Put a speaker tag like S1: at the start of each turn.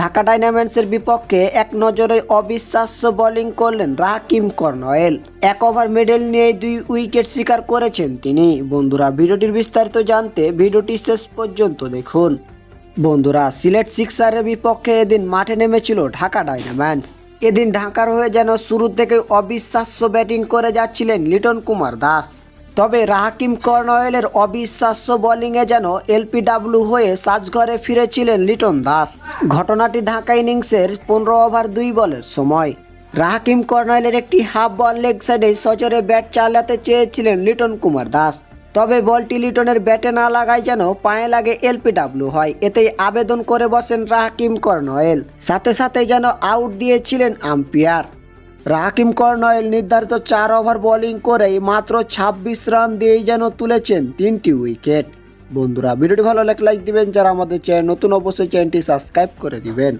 S1: ঢাকা ডাইনামেন্সের বিপক্ষে এক নজরে অবিশ্বাস্য বোলিং করলেন রাকিম কর্নয়েল এক ওভার মেডেল নিয়ে দুই উইকেট শিকার করেছেন তিনি। বন্ধুরা, ভিডিওটির বিস্তারিত জানতে ভিডিওটি শেষ পর্যন্ত দেখুন। বন্ধুরা, সিলেট সিক্সারের বিপক্ষে এদিন মাঠে নেমেছিল ঢাকা ডাইনাম্যান্স এদিন ঢাকার হয়ে যেন শুরু থেকে অবিশ্বাস্য ব্যাটিং করে যাচ্ছিলেন লিটন কুমার দাস। তবে রাহাকিম কর্নওয়েলের অবিশ্বাস্য বোলিংয়ে যেন এলপিডাব্লিউ হয়ে সাজঘরে ফিরেছিলেন লিটন দাস। ঘটনাটি ঢাকা ইনিংসের পনেরো ওভার দুই বলের সময়। রাহাকিম কর্নওয়েলের একটি হাফ বল লেগ সাইডে সচরে ব্যাট চালাতে চেয়েছিলেন লিটন কুমার দাস। তবে বলটি লিটনের ব্যাটে না লাগায় যেন পায়ে লাগে এলপিডাব্লিউ হয়। এতেই আবেদন করে বসেন রাহাকিম কর্নওয়েল সাথে সাথে যেন আউট দিয়েছিলেন আম্পায়ার। রাকিম কর্নয়েল নির্ধারিত চার ওভার বোলিং করেই মাত্র ছাব্বিশ রান দিয়েই যেন তুলেছেন তিনটি উইকেট। বন্ধুরা, ভিডিওটি ভালো লাগলে লাইক দিবেন, যারা আমাদের চ্যানেল নতুন অবশ্যই চ্যানেলটি সাবস্ক্রাইব করে দিবেন।